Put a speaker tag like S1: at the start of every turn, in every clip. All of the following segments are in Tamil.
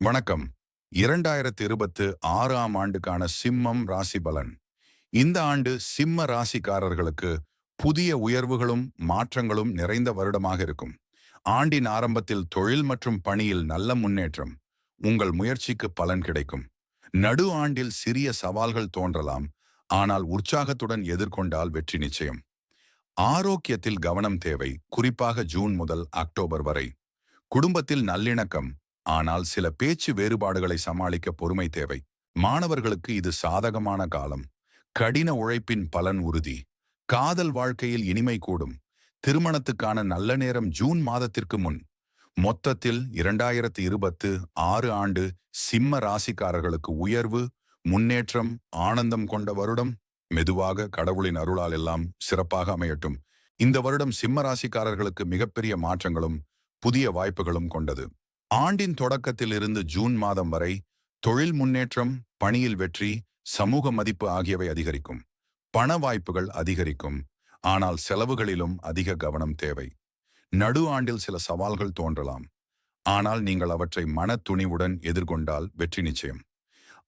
S1: வணக்கம். இரண்டாயிரத்தி இருபத்து ஆறாம் ஆண்டுக்கான சிம்மம் ராசி பலன். இந்த ஆண்டு சிம்ம ராசிக்காரர்களுக்கு புதிய உயர்வுகளும் மாற்றங்களும் நிறைந்த வருடமாக இருக்கும். ஆண்டின் ஆரம்பத்தில் தொழில் மற்றும் பணியில் நல்ல முன்னேற்றம். உங்கள் முயற்சிக்கு பலன் கிடைக்கும். நடு ஆண்டில் சிறிய சவால்கள் தோன்றலாம். ஆனால் உற்சாகத்துடன் எதிர்கொண்டால் வெற்றி நிச்சயம். ஆரோக்கியத்தில் கவனம் தேவை. குறிப்பாக ஜூன் முதல் அக்டோபர் வரை. குடும்பத்தில் நல்லிணக்கம் ஆனால் சில பேச்சு வேறுபாடுகளை சமாளிக்க பொறுமை தேவை. மாணவர்களுக்கு இது சாதகமான காலம். கடின உழைப்பின் பலன் உறுதி. காதல் வாழ்க்கையில் இனிமை கூடும். திருமணத்துக்கான நல்ல நேரம் ஜூன் மாதத்திற்கு முன். மொத்தத்தில் இரண்டாயிரத்தி இருபத்து ஆறு ஆண்டு சிம்ம ராசிக்காரர்களுக்கு உயர்வு முன்னேற்றம் ஆனந்தம் கொண்ட வருடம் மெதுவாக கடவுளின் அருளால் எல்லாம் சிறப்பாக அமையட்டும். இந்த வருடம் சிம்ம ராசிக்காரர்களுக்கு மிகப்பெரிய மாற்றங்களும் புதிய வாய்ப்புகளும் கொண்டது. ஆண்டின் தொடக்கத்தில் இருந்து ஜூன் மாதம் வரை தொழில் முன்னேற்றம் பணியில் வெற்றி சமூக மதிப்பு ஆகியவை அதிகரிக்கும். பண வாய்ப்புகள் அதிகரிக்கும். ஆனால் செலவுகளிலும் அதிக கவனம் தேவை. நடு ஆண்டில் சில சவால்கள் தோன்றலாம். ஆனால் நீங்கள் அவற்றை மன துணிவுடன் எதிர்கொண்டால் வெற்றி நிச்சயம்.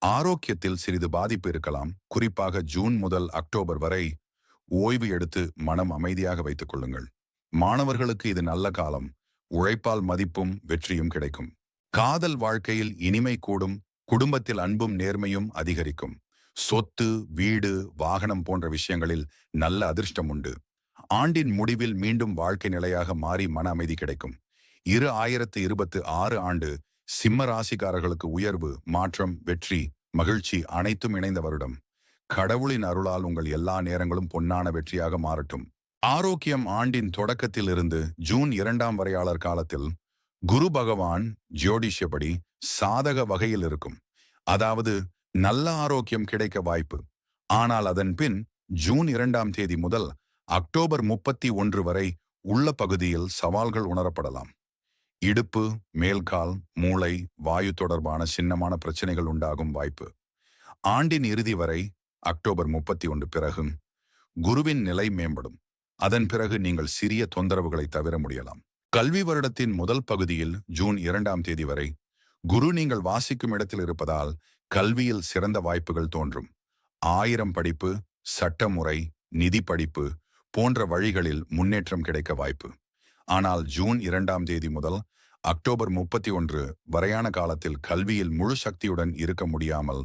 S1: ஆரோக்கியத்தில் சிறிது பாதிப்பு இருக்கலாம். குறிப்பாக ஜூன் முதல் அக்டோபர் வரை ஓய்வு எடுத்து மனம் அமைதியாக வைத்துக் கொள்ளுங்கள். மாணவர்களுக்கு இது நல்ல காலம். உழைப்பால் மதிப்பும் வெற்றியும் கிடைக்கும். காதல் வாழ்க்கையில் இனிமை கூடும் குடும்பத்தில் அன்பும் நேர்மையும் அதிகரிக்கும். சொத்து வீடு வாகனம் போன்ற விஷயங்களில் நல்ல அதிர்ஷ்டம் உண்டு. ஆண்டின் முடிவில் மீண்டும் வாழ்க்கை நிலையாக மாறி மன அமைதி கிடைக்கும். இரு ஆயிரத்து இருபத்து ஆறு ஆண்டு சிம்ம ராசிக்காரர்களுக்கு உயர்வு மாற்றம் வெற்றி மகிழ்ச்சி அனைத்தும் இணைந்த வருடம். கடவுளின் அருளால் உங்கள் எல்லா நேரங்களும் பொன்னான வெற்றியாக மாறட்டும். ஆரோக்கியம் ஆண்டின் தொடக்கத்தில் இருந்து ஜூன் இரண்டாம் வரையாளர் காலத்தில் குரு பகவான் ஜோடிஷியபடி சாதக வகையில் இருக்கும். அதாவது நல்ல ஆரோக்கியம் கிடைக்க வாய்ப்பு. ஆனால் அதன் பின் ஜூன் இரண்டாம் தேதி முதல் அக்டோபர் முப்பத்தி ஒன்று வரை உள்ள பகுதியில் சவால்கள் உணரப்படலாம். இடுப்பு மேல்கால் மூளை வாயு தொடர்பான சின்னமான பிரச்சனைகள் உண்டாகும் வாய்ப்பு. ஆண்டின் இறுதி வரை அக்டோபர் முப்பத்தி ஒன்று பிறகும் குருவின் நிலை மேம்படும். அதன் பிறகு நீங்கள் சிறிய தொந்தரவுகளை தவிர முடியலாம். கல்வி வருடத்தின் முதல் பகுதியில் ஜூன் இரண்டாம் தேதி வரை குரு நீங்கள் வாசிக்கும் இடத்தில் இருப்பதால் கல்வியில் சிறந்த வாய்ப்புகள் தோன்றும். ஆயிரம் படிப்பு சட்டமுறை நிதி படிப்பு போன்ற வழிகளில் முன்னேற்றம் கிடைக்க வாய்ப்பு. ஆனால் ஜூன் இரண்டாம் தேதி முதல் அக்டோபர் முப்பத்தி ஒன்று வரையான காலத்தில் கல்வியில் முழு சக்தியுடன் இருக்க முடியாமல்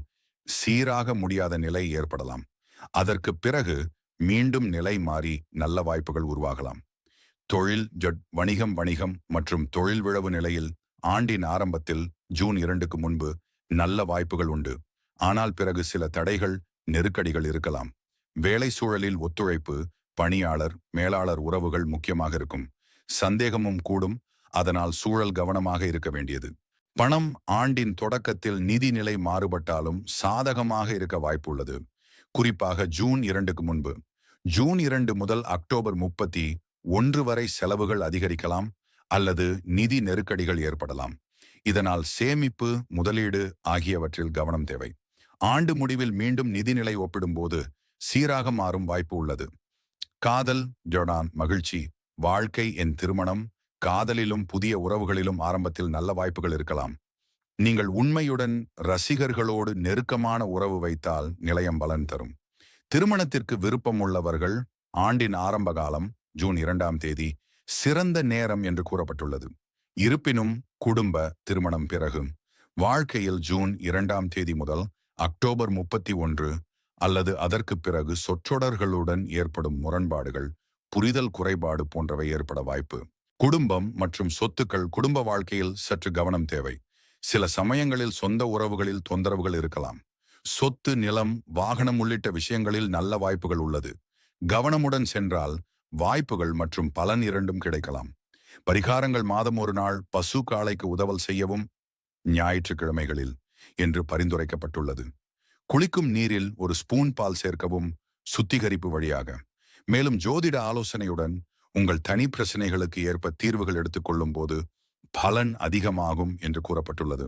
S1: சீராக முடியாத நிலை ஏற்படலாம். அதற்கு பிறகு மீண்டும் நிலை மாறி நல்ல வாய்ப்புகள் உருவாகலாம். தொழில் ஜட் வணிகம் வணிகம் மற்றும் தொழில் விழவு நிலையில் ஆண்டின் ஆரம்பத்தில் ஜூன் இரண்டுக்கு முன்பு நல்ல வாய்ப்புகள் உண்டு. ஆனால் பிறகு சில தடைகள் நெருக்கடிகள் இருக்கலாம். வேலை சூழலில் ஒத்துழைப்பு பணியாளர் மேலாளர் உறவுகள் முக்கியமாக இருக்கும். சந்தேகமும் கூடும். அதனால் சூழல் கவனமாக இருக்க வேண்டியது. பணம் ஆண்டின் தொடக்கத்தில் நிதி நிலை மாறுபட்டாலும் சாதகமாக இருக்க வாய்ப்புள்ளது குறிப்பாக ஜூன் இரண்டுக்கு முன்பு. ஜூன் இரண்டு முதல் அக்டோபர் முப்பத்தி ஒன்று வரை செலவுகள் அதிகரிக்கலாம் அல்லது நிதி நெருக்கடிகள் ஏற்படலாம். இதனால் சேமிப்பு முதலீடு ஆகியவற்றில் கவனம் தேவை. ஆண்டு முடிவில் மீண்டும் நிதிநிலை ஒப்பிடும்போது சீராக மாறும் வாய்ப்பு உள்ளது. காதல் ஜொடான் மகிழ்ச்சி வாழ்க்கை என் திருமணம் காதலிலும் புதிய உறவுகளிலும் ஆரம்பத்தில் நல்ல வாய்ப்புகள் இருக்கலாம். நீங்கள் உண்மையுடன் ரசிகர்களோடு நெருக்கமான உறவு வைத்தால் நிலையம் பலன் தரும். திருமணத்திற்கு விருப்பம் உள்ளவர்கள் ஆண்டின் ஆரம்ப காலம் ஜூன் இரண்டாம் தேதி சிறந்த நேரம் என்று கூறப்பட்டுள்ளது. இருப்பினும் குடும்ப திருமணம் பிறகு வாழ்க்கையில் ஜூன் இரண்டாம் தேதி முதல் அக்டோபர் முப்பத்தி ஒன்று அல்லது அதற்கு பிறகு சொற்றொடர்களுடன் ஏற்படும் முரண்பாடுகள் புரிதல் குறைபாடு போன்றவை ஏற்பட வாய்ப்பு. குடும்பம் மற்றும் சொத்துக்கள் குடும்ப வாழ்க்கையில் சற்று கவனம் தேவை. சில சமயங்களில் சொந்த உறவுகளில் தொந்தரவுகள் இருக்கலாம். சொத்து நிலம் வாகனம் உள்ளிட்ட விஷயங்களில் நல்ல வாய்ப்புகள் உள்ளது. கவனமுடன் சென்றால் வாய்ப்புகள் மற்றும் பலன் இரண்டும் கிடைக்கலாம். பரிகாரங்கள் மாதம் ஒரு நாள் பசு காளைக்கு உதவல் செய்யவும் ஞாயிற்றுக்கிழமைகளில் என்று பரிந்துரைக்கப்பட்டுள்ளது. குளிக்கும் நீரில் ஒரு ஸ்பூன் பால் சேர்க்கவும் சுத்திகரிப்பு வழியாக. மேலும் ஜோதிட ஆலோசனையுடன் உங்கள் தனி பிரச்சனைகளுக்கு ஏற்ப தீர்வுகள் எடுத்துக்கொள்ளும் போது பலன் அதிகமாகும் என்று கூறப்பட்டுள்ளது.